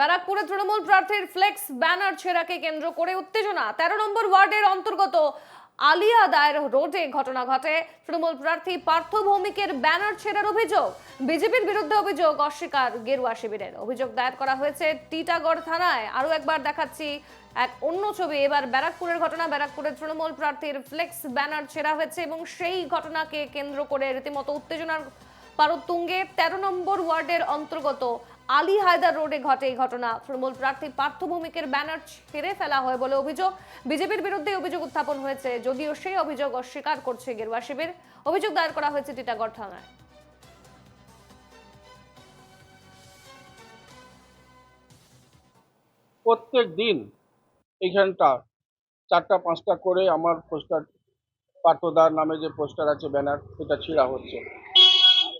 ব্যারাকপুরে তৃণমূল প্রার্থীর flakes banner ছেঁড়াকে কেন্দ্র করে উত্তেজনা। তেরো নম্বর ওয়ার্ডের অন্তর্গত আলিয়া দায়ের রোডে ঘটনা ঘটে। তৃণমূল প্রার্থী পার্থ ভৌমিকের ব্যানার ছেঁড়ার অভিযোগ। বিজেপির বিরুদ্ধে অভিযোগ অস্বীকার গেরুয়া শিবিরের। অভিযোগ দায়ের করা হয়েছে টিটাগড় থানায়। আরও একবার দেখাচ্ছি এক অন্য ছবি। এবার ব্যারাকপুরের ঘটনা। ব্যারাকপুরের তৃণমূল প্রার্থীর ফ্লেক্স ব্যানার ছেঁড়া হয়েছে এবং সেই ঘটনাকে কেন্দ্র করে রীতিমতো উত্তেজনার পারতুঙ্গে তেরো নম্বর ওয়ার্ডের অন্তর্গত আলী হায়দার রোডে ঘটে এই ঘটনা। তৃণমূল প্রার্থী পার্থ ভৌমিকের ব্যানার ছেড়ে ফেলা হয় বলে অভিযোগ। বিজেপির বিরুদ্ধে অভিযোগ উত্থাপন হয়েছে, যদিও সেই অভিযোগ অস্বীকার করছে গেরুয়া শিবির। অভিযোগ দায়ের করা হয়েছে টিটাগড় থানায়। প্রত্যেক দিন এইখানটা চারটা, পাঁচটা করে আমার পোস্টার, পার্থদার নামে যে পোস্টার আছে, ব্যানার সেটা ছিঁড়া হচ্ছে।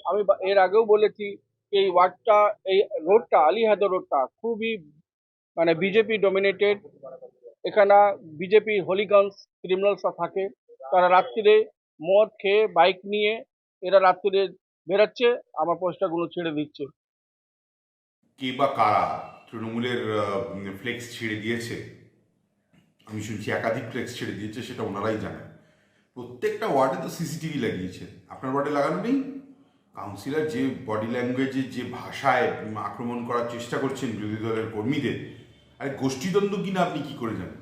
আমি এর আগেও বলেছি এই ওয়ার্ডটা, এই রোডটা, আলিহাদ রোডটা খুবই মানে বিজেপি ডমিনেটেড এখানে বিজেপি হলিগঞ্জ, ক্রিমিনালসরা থাকে। তারা রাত্রিরে মদ খেয়ে বাইক নিয়ে এরা রাত্রিরে বেরাচ্ছে, আমার পোস্টারগুলো ছেড়ে দিচ্ছে। কে বা কারা তৃণমূলের ফ্লেক্স ছেড়ে দিয়েছে? আমি শুনছি একাধিক ফ্লেক্স ছেড়ে দিয়েছে, সেটা ওনারাই জানেন। প্রত্যেকটা ওয়ার্ডে তো সিসিটিভি লাগিয়েছে। আপনার ওয়ার্ডে লাগানো নেই? কাউন্সিলর যে বডি ল্যাঙ্গুয়েজে যে ভাষায় আক্রমণ করার চেষ্টা করছেন বিরোধী দলের কর্মীদের, আরে গোষ্ঠীদ্বন্দ্ব কিনা আপনি কি করে জানেন?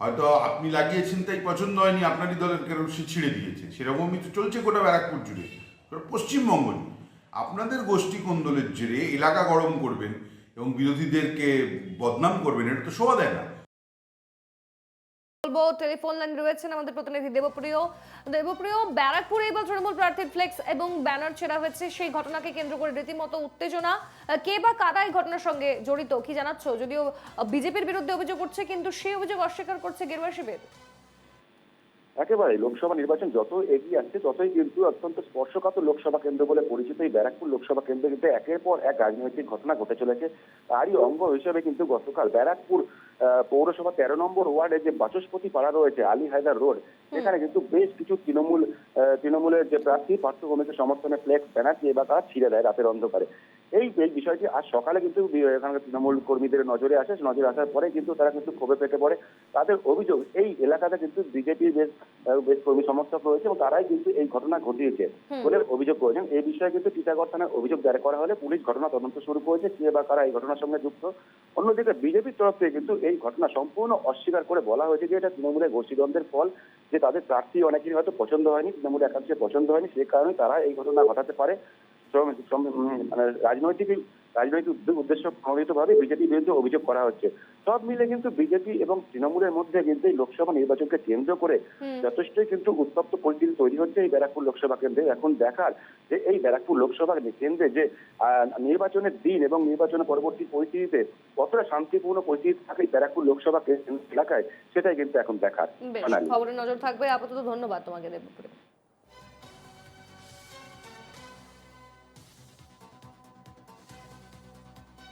হয়তো আপনি লাগিয়েছেন তাই পছন্দ হয়নি, আপনারই দলের কেউ সে ছিঁড়ে দিয়েছে। সেরকমই তো চলছে গোটা ব্যারাকপুর জুড়ে। পশ্চিমবঙ্গ আপনাদের গোষ্ঠী কোন্দলের জেরে এলাকা গরম করবেন এবং বিরোধীদেরকে বদনাম করবেন, এটা তো শোভা দেয় না। বলব টেলিফোন লাইন রয়েছেন আমাদের প্রতিনিধি দেবপ্রিয়। দেবপ্রিয়, ব্যারাকপুরে এবার তৃণমূল প্রার্থীর ফ্লেক্স এবং ব্যানার ছেড়া হয়েছে, সেই ঘটনাকে কেন্দ্র করে রীতিমতো উত্তেজনা। কে বা কারা এই ঘটনার সঙ্গে জড়িত, কি জানাচ্ছ? যদিও বিজেপির বিরুদ্ধে অভিযোগ উঠছে, কিন্তু সেই অভিযোগ অস্বীকার করছে গেরুয়া শিবির। একেবারে লোকসভা নির্বাচন যত এগিয়ে আসছে, ততই কিন্তু অত্যন্ত স্পর্শকাতর লোকসভা কেন্দ্র বলে পরিচিত এই ব্যারাকপুর লোকসভা কেন্দ্রে কিন্তু একের পর এক রাজনৈতিক ঘটনা ঘটে চলেছে। তারই অঙ্গ হিসেবে কিন্তু গতকাল ব্যারাকপুর পৌরসভা তেরো নম্বর ওয়ার্ডে যে বাচস্পতি পাড়া রয়েছে আলী হায়দার রোড সেখানে কিন্তু বেশ কিছু তৃণমূল তৃণমূলের যে প্রার্থী পার্থ পার্থভূমিকে সমর্থনে ফ্লেক্স ব্যানার দিয়ে বা তারা ছিঁড়ে দেয় রাতের অন্ধকারে। এই এই বিষয়টি আজ সকালে কিন্তু এখানকার তৃণমূল কর্মীদের নজরে আসে নজরে আসার পরে কিন্তু তারা কিন্তু ক্ষোভে পেটে পড়ে। তাদের অভিযোগ এই এলাকাতে কিন্তু বিজেপির বেশ বেশ কর্মী সমর্থক রয়েছে এবং তারাই কিন্তু এই ঘটনা ঘটিয়েছে বলে অভিযোগ করেছেন। এই বিষয়ে কিন্তু টিটাগড় থানায় অভিযোগ দায়ের করা হলে পুলিশ ঘটনা তদন্ত শুরু করেছে কে বা কারা এই ঘটনার সঙ্গে যুক্ত। অন্যদিকে বিজেপির তরফ থেকে কিন্তু এই ঘটনা সম্পূর্ণ অস্বীকার করে বলা হয়েছে যে এটা তৃণমূলের গোষ্ঠীদ্বন্দ্বের ফল, যে তাদের প্রার্থী অনেকেরই হয়তো পছন্দ হয়নি, তৃণমূলের একাংশে পছন্দ হয়নি, সে কারণে তারা এই ঘটনা ঘটাতে পারে। মানে রাজনৈতিক রাজনৈতিক উদ্দেশ্য প্রণোদিত ভাবে বিজেপির বিরুদ্ধে অভিযোগ করা হচ্ছে। সব মিলে কিন্তু বিজেপি এবং তৃণমূলের মধ্যে কিন্তু এই লোকসভা নির্বাচনকে কেন্দ্র করে যথেষ্টই কিন্তু উত্তপ্ত পরিস্থিতি তৈরি হচ্ছে এই ব্যারাকপুর লোকসভা কেন্দ্রে। এখন দেখার যে এই ব্যারাকপুর লোকসভা কেন্দ্রে যে আহ, নির্বাচনের দিন এবং নির্বাচনের পরবর্তী পরিস্থিতিতে কতটা শান্তিপূর্ণ পরিস্থিতি থাকে এই ব্যারাকপুর লোকসভা কেন্দ্র এলাকায় সেটাই কিন্তু এখন দেখার খবরের নজর থাকবে। আপাতত ধন্যবাদ তোমাকে দেবপ্রিয়